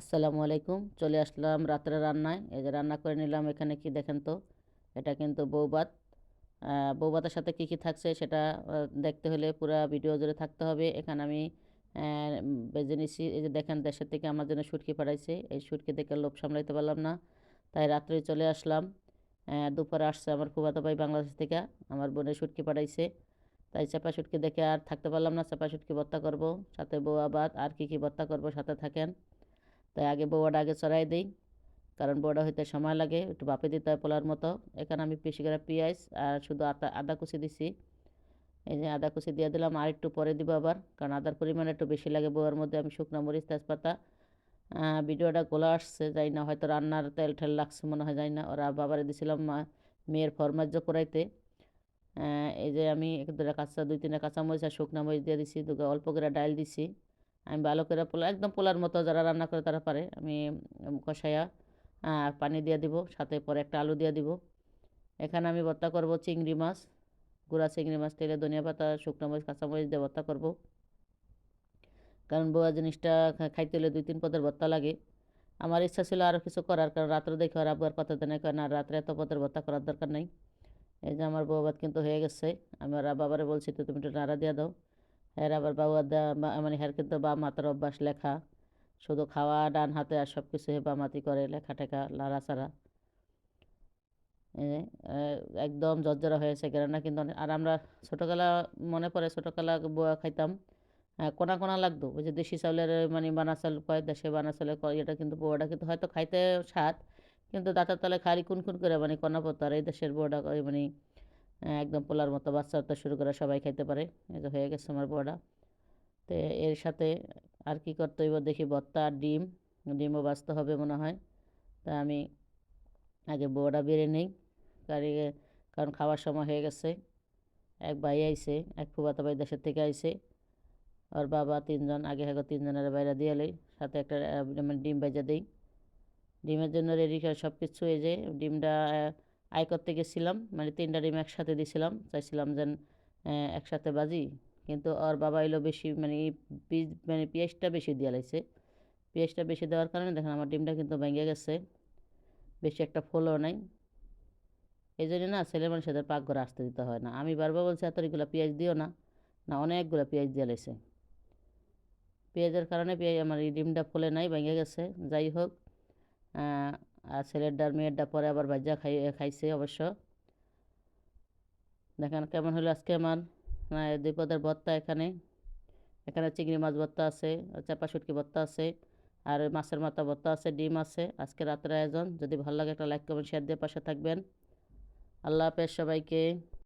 আসসালামু আলাইকুম। চলে আসলাম রাত্রে রান্নায়। এই যে রান্না করে নিলাম এখানে কি দেখেন তো? এটা কিন্তু বৌভাত। আহ, বৌভাতের সাথে কি কি থাকছে সেটা দেখতে হলে পুরো ভিডিও জুড়ে থাকতে হবে। এখানে আমি বেজে নিছি। এই যে দেখেন দেশের থেকে আমার জন্য শুটকি পাঠাইছে। এই শুটকি দেখে লোভ সামলাইতে পারলাম না। তাই রাত্রে চলে আসলাম। দুপুরে আসছে আমার ফুফাতো ভাই বাংলাদেশ থেকে। আমার বোনের শুটকি পাঠাইছে। তাই চাপা শুটকি দেখে আর থাকতে পারলাম না। চাপা শুটকি ভর্তা করব। সাথে বৌয়া ভাত আর কি কি ভর্তা করব সাথে থাকেন। তাই আগে বউয়াটা আগে চড়াই দিই। কারণ বউটা হইতে সময় লাগে, একটু বাপে দিতে হয় পোলার মতো। এখানে আমি বেশি করে পেঁয়াজ আর শুধু আদা আদা কুচি দিছি। এই যে আদা কুচি দিয়ে দিলাম, আর একটু পরে দিব আবার। কারণ আদার পরিমাণ একটু বেশি লাগে বউয়ের মধ্যে, আমি শুকনো মরিচ, তেজপাতা ভিডিওটা গোলা আসছে যাই না, হয়তো রান্নার তেল ঠেল লাগছে, মনে হয় যাই না। ওরা বাবারে দিছিলাম মেয়ের ফরমাজ্য করাইতে। এই যে আমি এক দুটা কাঁচা, দুই তিনটা কাঁচা মরিচ আর শুকনো মরিচ দিয়ে দিছি দুটো অল্প করে ডাল দিছি। আমি ভালো করে পোলা একদম পোলার মতো যারা রান্না করে তারা পারে। আমি আহ, পানি দিয়ে দিব সাথে পরে একটা আলু দিয়ে দিব। এখানে আমি ভর্তা করব চিংড়ি মাছ গুঁড়া চিংড়ি মাছ তেলে ধনিয়া পাতা শুকনো মরিচ কাঁচামরিচ দিয়ে ভর্তা করব। কারণ বোয়া জিনিসটা খাইতে হলে দুই তিন পদের ভর্তা লাগে। আমার ইচ্ছা ছিল আরও কিছু করার কারণ রাত্রে দেখে আর আবার কথা দেনে কয় না রাত্রে এত পদের ভর্তা করার দরকার নেই। এই যে আমার বউ ভাত কিন্তু হয়ে গেছে আমি আর বাবারে বলছি তো তুমি একটু নাড়া দিয়ে দাও। এর আবার বাবা দা মানে হের কিন্তু বা মাতার অভ্যাস লেখা। শুধু খাওয়া, ডান হাতে আর সব কিছু হাতি করে লেখা টেখা লাড়াচাড়া একদম জর্জরা হয়েছে কেননা কিন্তু অনেক- আর আমরা ছোটোবেলা মনে পড়ে ছোটোবেলা বয়া খাইতাম। কোনা কোনা লাগতো। ওই যে দেশি চাউলের মানে বানা চাউল কয়, দেশে বানা চাউলের কয়, এটা কিন্তু বড়া কিন্তু হয়তো খাইতে স্বাদ, কিন্তু দাঁতের তলে খালি কুন কুন করে মানে কনা পড়তো। আর এই দেশের বড়া মানে একদম পোলার মতো বাচ্চা তো শুরু করে সবাই খাইতে পারে। এই যে হয়ে গেছে আমার বড়া। তো এর সাথে আর কি করতে হইব দেখি, ভর্তা আর ডিম। ডিমও বাঁচতে হবে মনে হয়। তা আমি আগে বড়া বেড়ে নেই। কারি, কারণ খাওয়ার সময় হয়ে গেছে। এক ভাই আইছে, এক ফুফাতো ভাই দেশের থেকে আইছে। আর বাবা তিনজন, আগে আগে তিনজনের বাইরে দিয়ে লই, সাথে একটা মানে ডিম ভেজে দিই। ডিমের জন্য রেডি সব কিছু এই যে ডিমটা আয় করতে গেছিলাম মানে তিনটা ডিম একসাথে দিছিলাম, চাইছিলাম যেন একসাথে বাজি, কিন্তু ওর বাবা এলো বেশি মানে মানে পেঁয়াজটা বেশি দিয়ে লাইছে। পেঁয়াজটা বেশি দেওয়ার কারণে দেখেন আমার ডিমটা কিন্তু ভেঙে গেছে, বেশি একটা ফলও নাই। এই জন্য না ছেলে মানুষদের পাকঘরে আসতে দিতে হয় না। আমি বারবার বলছি, এত এতগুলো পেঁয়াজ দিও না। না, অনেকগুলো পেঁয়াজ দিয়ে লাগছে পেঁয়াজের কারণে পেঁয়াজ, আমার এই ডিমটা ফলে নাই, ভেঙে গেছে। যাই হোক আর ছেলেরটার মেয়েরটা পরে আবার ভাজা খাই, খাইছে অবশ্য। দেখেন কেমন হলো আজকে আমার। না দুই পদের ভর্তা এখানে। এখানে চিংড়ি মাছ ভর্তা আছে, চাপা শুটকি ভর্তা আছে, আর মাছের মাথা ভর্তা আছে, ডিম আছে। আজকে রাতের আয়োজন। যদি ভালো লাগে একটা লাইক, কমেন্ট শেয়ার দিয়ে পাশে থাকবেন। আল্লাহ হাফেজ সবাইকে।